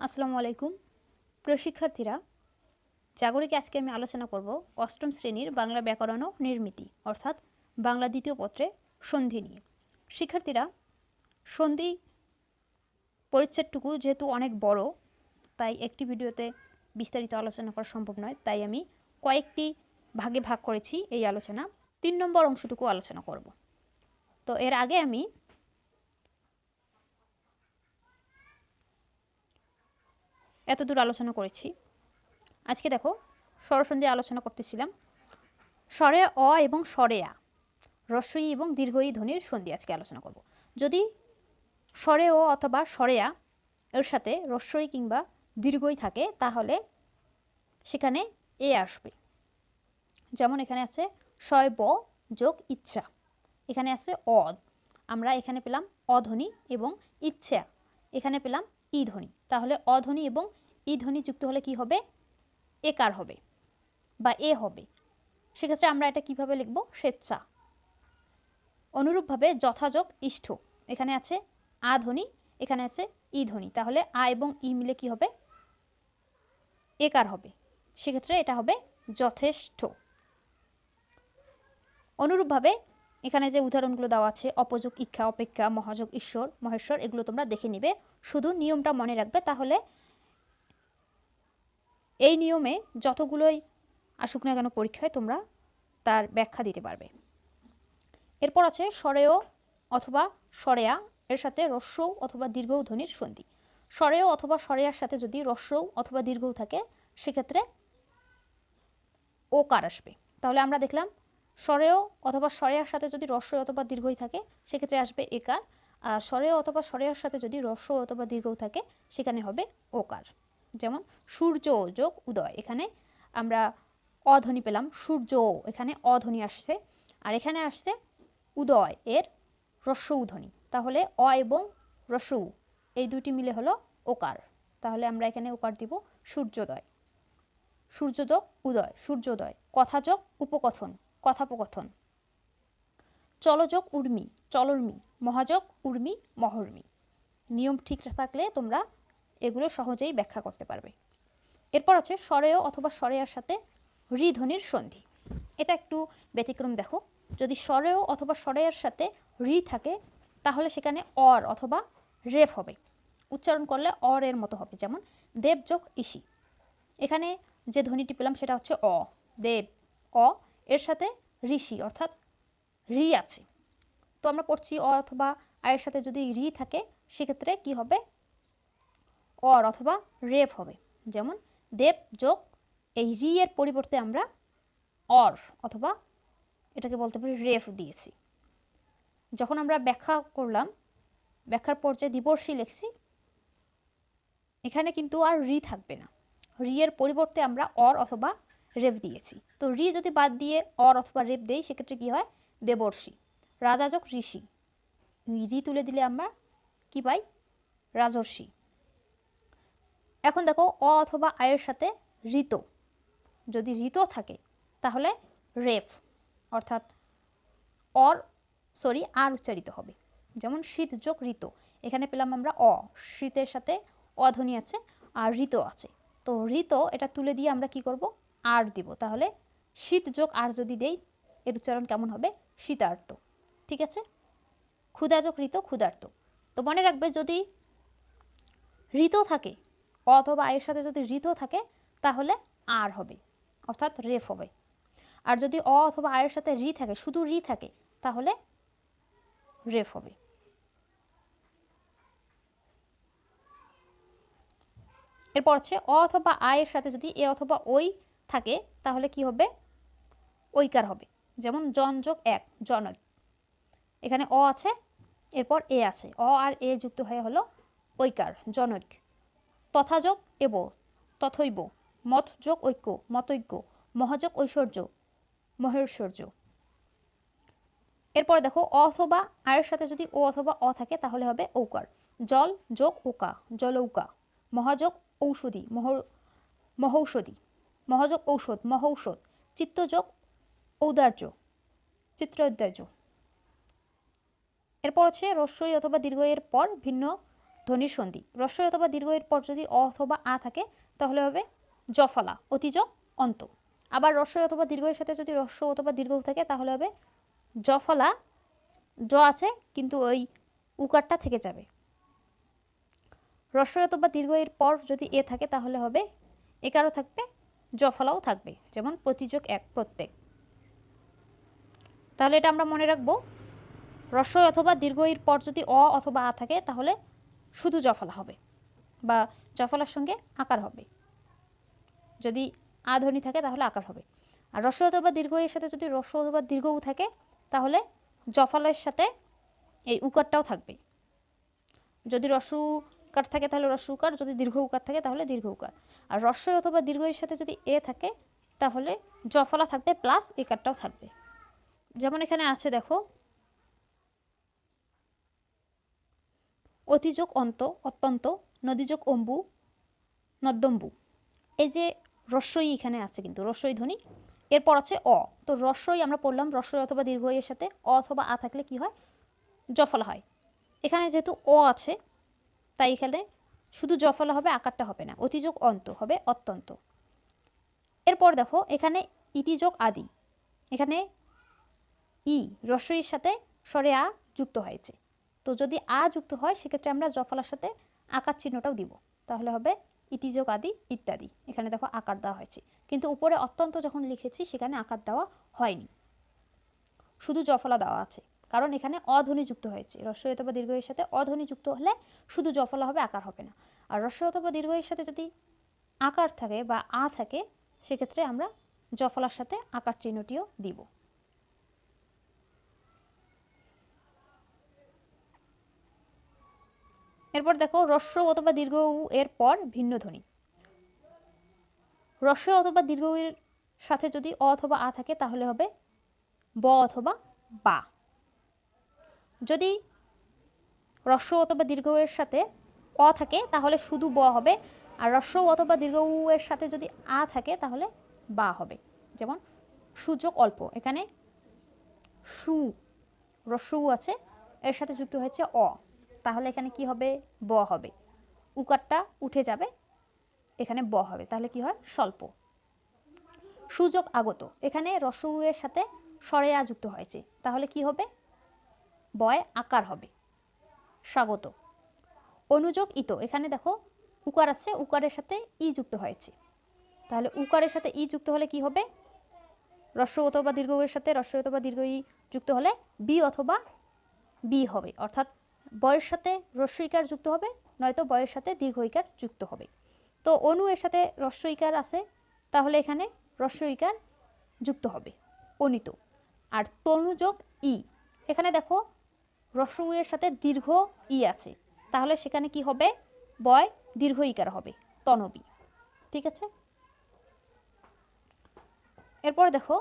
আসসালামু আলাইকুম। প্রিয় শিক্ষার্থীরা, জাগরিকে আজকে আমি আলোচনা করব অষ্টম শ্রেণির বাংলা ব্যাকরণ ও নির্মিতি, অর্থাৎ বাংলা দ্বিতীয় পত্রে সন্ধি নিয়ে। শিক্ষার্থীরা, সন্ধি পরিচ্ছেদটুকু যেহেতু অনেক বড়, তাই একটি ভিডিওতে বিস্তারিত আলোচনা করা সম্ভব নয়, তাই আমি কয়েকটি ভাগে ভাগ করেছি এই আলোচনা। তিন নম্বর অংশটুকু আলোচনা করব। তো এর আগে আমি এত দূর আলোচনা করেছি। আজকে দেখো, স্বরসন্ধি আলোচনা করতেছিলাম। স্বরে অ এবং স্বরে আ রস্বই এবং দীর্ঘই ধ্বনির সন্ধি আজকে আলোচনা করব। যদি স্বরে অ অথবা স্বরে আ এর সাথে রস্বই কিংবা দীর্ঘই থাকে, তাহলে সেখানে এ আসবে। যেমন এখানে আছে শয় ব যোগ ইচ্ছা। এখানে আছে অ, আমরা এখানে পেলাম অধ্বনি এবং ইচ্ছা। এখানে পেলাম ই ধ্বনি। তাহলে অধ্বনি এবং ই ধ্বনি যুক্ত হলে কি হবে? একার হবে? বা এ হবে। সেক্ষেত্রে আমরা এটা কীভাবে লিখব? স্বেচ্ছা। অনুরূপভাবে যথাযোগ ইষ্ঠ। এখানে আছে আ ধ্বনি, এখানে আছে ই ধ্বনি। তাহলে আ এবং ই মিলে কি হবে? একার হবে? সেক্ষেত্রে এটা হবে যথেষ্ট অনুরূপভাবে এখানে যে উদাহরণগুলো দেওয়া আছে, অপযোগ, ইচ্ছা, অপেক্ষা, মহাযোগ, ঈশ্বর, মহেশ্বর, এগুলো তোমরা দেখে নিবে। শুধু নিয়মটা মনে রাখবে, তাহলে এই নিয়মে যতগুলোই আসুক না কেন পরীক্ষায় তোমরা তার ব্যাখ্যা দিতে পারবে। এরপর আছে স্বরেয় অথবা স্বরেয়া, এর সাথে রস্যৌ অথবা দীর্ঘ ধ্বনির সন্ধি। স্বরেয় অথবা স্বরেয়ার সাথে যদি রস্যৌ অথবা দীর্ঘ থাকে, সেক্ষেত্রে ওকার আসবে? তাহলে আমরা দেখলাম স্বরেয় অথবা স্বরেয়ার সাথে যদি রস্যই অথবা দীর্ঘই থাকে, সেক্ষেত্রে আসবে একার। আর স্বরেয় অথবা স্বরেয়ার সাথে যদি রস্য অথবা দীর্ঘ থাকে, সেখানে হবে ওকার। যেমন সূর্য যোগ উদয়, এখানে আমরা অধ্বনি পেলাম, সূর্য এখানে অধ্বনি আসছে। আর এখানে আসছে উদয়, এর রস্য উধ্বনি। তাহলে অ এবং রস্য এই দুটি মিলে হলো ওকার। তাহলে আমরা এখানে ওকার দিব সূর্যোদয়। সূর্যোদয় উদয়, সূর্যোদয়। কথাযোগ উপকথন। কথাপকথন। চলযোগ উর্মি, চলর্মি, মহাযোগ উর্মি, মহর্মি। নিয়ম ঠিক থাকলে তোমরা এগুলো সহজেই ব্যাখ্যা করতে পারবে। এরপর আছে স্বরেয় অথবা স্বরেয়ার সাথে ঋধ্বনির সন্ধি। এটা একটু ব্যতিক্রম দেখো। যদি স্বরেয় অথবা স্বরেয়ার সাথে রি থাকে, তাহলে সেখানে অর অথবা রেফ হবে। উচ্চারণ করলে অর এর মতো হবে। যেমন, দেব যোগ ইসি এখানে যে ধ্বনিটি পেলাম সেটা হচ্ছে অ। দেব, অ। এর সাথে ঋষি, অর্থাৎ রি আছে। তো আমরা পড়ছি অ অথবা আয়ের সাথে যদি রি থাকে, সেক্ষেত্রে কি হবে? অর অথবা রেফ হবে। যেমন দেব যোগ, এই রি এর পরিবর্তে আমরা অর অথবা এটাকে বলতে পারি রেফ দিয়েছি। যখন আমরা ব্যাখ্যা করলাম, ব্যাখ্যার পর্যায়ে দিবর্ষী লিখছি, এখানে কিন্তু আর রি থাকবে না। রি এর পরিবর্তে আমরা অর অথবা রেফ দিয়েছি। তো রি যদি বাদ দিয়ে অর অথবা রেপ দেই, সেক্ষেত্রে কী হয়? দেবর্ষী। রাজাজক ঋষি। রি তুলে দিলে আমরা কি পাই? রাজর্ষি। এখন দেখো, অ অথবা আয়ের সাথে ঋত। যদি ঋত থাকে, তাহলে রেফ, অর্থাৎ অর, সরি, আর উচ্চারিত হবে। যেমন শীত যোগ ঋত। এখানে পেলাম আমরা অ। শীতের সাথে অধ্বনি আছে, আর ঋত আছে। তো ঋত এটা তুলে দিয়ে আমরা কি করব? আর দিব। তাহলে শীত যোগ আর যদি দেই, এর উচ্চারণ কেমন হবে? শীতার্থ। ঠিক আছে? ক্ষুধা যোগ ঋত ক্ষুদার্থ তো মনে রাখবে যদি ঋত থাকে, অথবা আয়ের সাথে যদি ঋত থাকে, তাহলে আর হবে। অর্থাৎ রেফ হবে। আর যদি অ অথবা আয়ের সাথে রি থাকে, শুধু রি থাকে, তাহলে রেফ হবে। এরপর হচ্ছে অ অথবা আয়ের সাথে যদি এ অথবা ওই থাকে, তাহলে কি হবে? ঐকার হবে। যেমন জন যোগ এক, জনক। এখানে অ আছে, এরপর এ আছে। অ আর এ যুক্ত হয়ে হলো ঐকার, জনক। তথাযোগ এব, তথৈব। মত যোগ ঐক্য, মতৈক্য। মহাযোগ ঐশ্বর্য, মহেশ্বর্য। এরপর দেখো অথবা আয়ের সাথে যদি ও অথবা অ থাকে, তাহলে হবে ঔকার। জল যোগ ওকা জলৌকা। মহাযোগ ঔষধি, মহ, মহৌষধি। মহাযোগ ঔষধ মহৌষধ চিত্তযোগ, ঔদার্য চিত্রৌদার্য এরপর হচ্ছে রস্যই অথবা দীর্ঘ এর পর ভিন্ন ধ্বনির সন্ধি। রস্বই অথবা দীর্ঘ এর পর যদি অ অথবা আ থাকে, তাহলে হবে জফলা, অতিজ অন্ত। আবার রস্বই অথবা দীর্ঘ এর সাথে যদি রস্য অথবা দীর্ঘ থাকে, তাহলে হবে জফলা। জ আছে, কিন্তু ওই উকারটা থেকে যাবে। রস্বই অথবা দীর্ঘ এর পর যদি এ থাকে, তাহলে হবে একারও থাকবে জফলাও থাকবে, যেমন প্রতিযোগ এক প্রত্যেক। তাহলে এটা আমরা মনে রাখব রস্বই অথবা দীর্ঘ এর পর যদি অ অথবা আ থাকে, তাহলে শুধু জফলা হবে বা জফলার সঙ্গে আকার হবে। যদি আ ধ্বনি থাকে, তাহলে আকার হবে। আর রস্ব অথবা দীর্ঘ এর সাথে যদি রস্ব অথবা দীর্ঘ উ থাকে, তাহলে জফলের সাথে এই উকারটাও থাকবে। যদি রস্য উকার থাকে তাহলে রস্য উকার যদি দীর্ঘ উকার থাকে তাহলে দীর্ঘ উকার আর রস্বই অথবা দীর্ঘ এর সাথে যদি এ থাকে, তাহলে জফলা থাকবে প্লাস একারটাও থাকবে। যেমন এখানে আছে দেখো, অতিযোগ অন্ত, অত্যন্ত, নদীযোগ অম্বু, নদ্যম্বু। এই যে রস্যই এখানে আছে কিন্তু রস্যই ধ্বনি, এরপর আছে অ। তো রস্যই আমরা পড়লাম রস্যই অথবা দীর্ঘ এর সাথে, অ অথবা আ থাকলে কি হয়? জফলা হয়। এখানে যেহেতু অ আছে তাই এখানে শুধু জফলা হবে, আকারটা হবে না, অতিযোগ অন্ত হবে, অত্যন্ত। এরপর দেখো, এখানে ইতিযোগ আদি। এখানে ই রস্যইর সাথে স্বরে আ যুক্ত হয়েছে। তো যদি আ যুক্ত হয়, সেক্ষেত্রে আমরা জফলার সাথে আকার চিহ্নটাও দিব। তাহলে হবে ইতিযোগ আদি ইত্যাদি। এখানে দেখো আকার দেওয়া হয়েছে। কিন্তু উপরে অত্যন্ত যখন লিখেছি, সেখানে আকার দেওয়া হয়নি। শুধু জফলা দেওয়া আছে। কারণ এখানে অধ্বনি যুক্ত হয়েছে। রস্য অথবা দীর্ঘ এর সাথে অধ্বনি যুক্ত হলে শুধু জফলা হবে, আকার হবে না। আর রস্য অথবা দীর্ঘ এর সাথে যদি আকার থাকে বা আ থাকে, সেক্ষেত্রে আমরা জফলার সাথে আকার চিহ্নটিও দিব। এরপর দেখো, রস্য অথবা দীর্ঘ উ এর পর ভিন্ন ধ্বনি। রস্য অথবা দীর্ঘ এর সাথে যদি অ অথবা আ থাকে, তাহলে হবে ব অথবা বা। যদি রস্য অথবা দীর্ঘ এর সাথে অ থাকে, তাহলে শুধু ব হবে। আর রস্য অথবা দীর্ঘ উ এর সাথে যদি আ থাকে, তাহলে বা হবে। যেমন সুযোগ অল্প, এখানে সু রস্য উ আছে, এর সাথে যুক্ত হয়েছে অ। তাহলে এখানে কি হবে? ব হবে। উকারটা উঠে যাবে, এখানে ব হবে। তাহলে কি হয়? স্বল্প। সুযোগ আগত, এখানে রসউ এর সাথে সরেয়া যুক্ত হয়েছে। তাহলে কি হবে? বয় আকার হবে। স্বাগত। অনুযোগ ইত। এখানে দেখো, উকার আছে, উকারের সাথে ই যুক্ত হয়েছে। তাহলে উকারের সাথে ই যুক্ত হলে কি হবে? রস্য অথবা দীর্ঘ এর সাথে রস্য অথবা দীর্ঘ ই যুক্ত হলে বি অথবা বি হবে। অর্থাৎ বয়ের সাথে রস্যইকার যুক্ত হবে, নয়তো বয়ের সাথে দীর্ঘইকার যুক্ত হবে। তো অনু এর সাথে রস্যইকার আছে, তাহলে এখানে রস্যইকার যুক্ত হবে, অনিত। আর তনুযোগ ই। এখানে দেখো রস্য এর সাথে দীর্ঘ ই আছে। তাহলে সেখানে কি হবে? বয় দীর্ঘ ইকার হবে, তনবি। ঠিক আছে? এরপর দেখো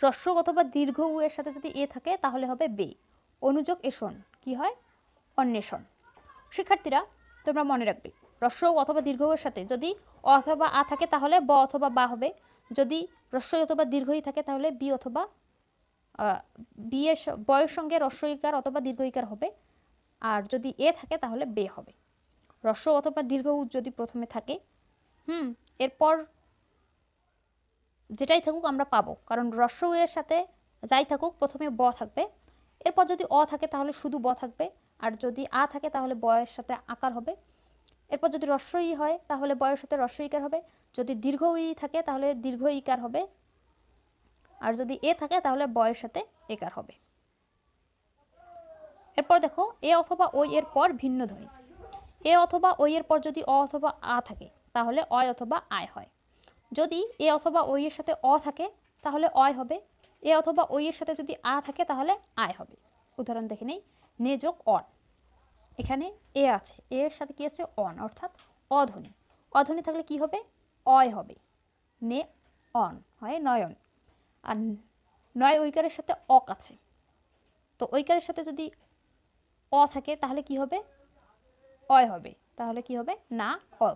রস্য অথবা দীর্ঘ উ এর সাথে যদি এ থাকে, তাহলে হবে বে। অনুযোগ এসন, কি হয়? অন্বেষণ। শিক্ষার্থীরা, তোমরা মনে রাখবে রস্য অথবা দীর্ঘ এর সাথে যদি অথবা আ থাকে, তাহলে ব অথবা বা হবে। যদি রস্য অথবা দীর্ঘই থাকে, তাহলে বি অথবা বি এর বয়ের সঙ্গে রস্যইকার অথবা দীর্ঘইকার হবে। আর যদি এ থাকে, তাহলে বে হবে। রস্য অথবা দীর্ঘ যদি প্রথমে থাকে, হুম, এরপর যেটাই থাকুক আমরা পাবো। কারণ রস্য এর সাথে যাই থাকুক, প্রথমে ব থাকবে। এরপর যদি অ থাকে, তাহলে শুধু ব থাকবে। আর যদি আ থাকে, তাহলে বয়ের সাথে আকার হবে। এরপর যদি রস্য ই হয়, তাহলে বয়ের সাথে রস্য ইকার হবে। যদি দীর্ঘ ই থাকে, তাহলে দীর্ঘ ইকার হবে। আর যদি এ থাকে, তাহলে বয়ের সাথে একার হবে। এরপর দেখো, এ অথবা ওই এর পর ভিন্ন ধ্বনি। এ অথবা ওই এর পর যদি অ অথবা আ থাকে, তাহলে অয় অথবা আয় হয়। যদি এ অথবা ওই এর সাথে অ থাকে, তাহলে অয় হবে। এ অথবা ওই এর সাথে যদি আ থাকে, তাহলে আয় হবে। উদাহরণ দেখে নেই। নে যোগ অন। এখানে এ আছে। এ এর সাথে কি আছে? অন, অর্থাৎ অধ্বনি। অধ্বনি থাকলে কি হবে? অয় হবে। নে অন, হয় নয়ন। আর নয় ঐকারের সাথে অক আছে। তো ঐকারের সাথে যদি অ থাকে, তাহলে কি হবে? অয় হবে। তাহলে কি হবে? না, অ।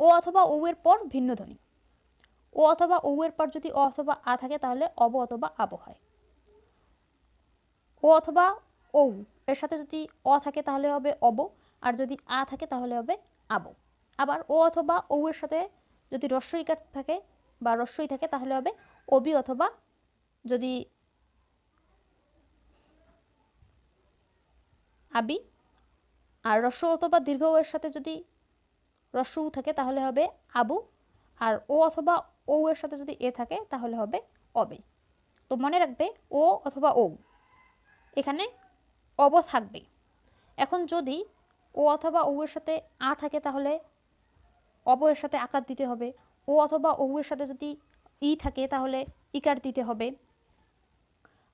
ও অথবা ও এর পর ভিন্ন ধ্বনি। ও অথবা ও এর পর যদি অ অথবা আ থাকে, তাহলে অব অথবা আব হয়। ও অথবা ঔ এর সাথে যদি অ থাকে, তাহলে হবে অব। আর যদি আ থাকে, তাহলে হবে আব। আবার ও অথবা ঔ এর সাথে যদি রস্বইকার থাকে বা রস্বই থাকে, তাহলে হবে অবি অথবা যদি আবি। আর রস্য অথবা দীর্ঘ এর সাথে যদি রস্য উ থাকে, তাহলে হবে আবু। আর ও অথবা ও এর সাথে যদি এ থাকে, তাহলে হবে অবে। তো মনে রাখবে ও অথবা ও এখানে অব থাকবে। এখন যদি ও অথবা ও এর সাথে আ থাকে, তাহলে অব এর সাথে আকার দিতে হবে। ও অথবা এর সাথে যদি ই থাকে, তাহলে ইকার দিতে হবে।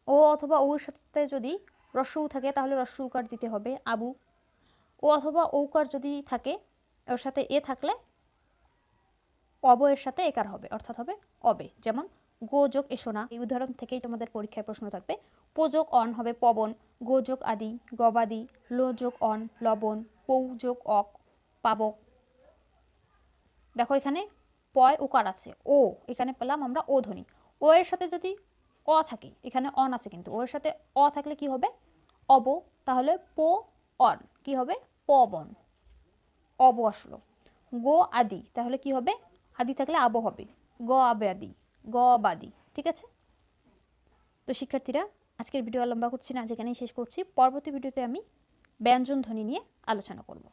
ও অথবা এর সাথে যদি রস্যউ থাকে, তাহলে রস্য উকার দিতে হবে, আবু। ও অথবা ঔকার যদি থাকে, ওর সাথে এ থাকলে অব এর সাথে একার হবে, অর্থাৎ হবে অবে। যেমন, গো যোগ এসো না এই উদাহরণ থেকেই তোমাদের পরীক্ষায় প্রশ্ন থাকবে। পোযোগ অন হবে পবন, গো যোগ আদি, গবাদি, লো যোগ অন, লবণ, পৌ যোগ অক, পাবক। দেখো এখানে পয় উকার আছে, ও, এখানে পেলাম আমরা ও ধ্বনি ও এর সাথে যদি অ থাকে, এখানে অন আছে কিন্তু, ও এর সাথে অ থাকলে কি হবে? অব, তাহলে পো অন, কি হবে? পবন অব আসলো। গো আদি, তাহলে কি হবে? আদি থাকলে আব হবে। গ আবে আদি, গ আবাদি ঠিক আছে? তো শিক্ষার্থীরা, আজকের ভিডিও লম্বা করছি না যেখানেই শেষ করছি। পরবর্তী ভিডিওতে আমি ব্যঞ্জন ধ্বনি নিয়ে আলোচনা করব।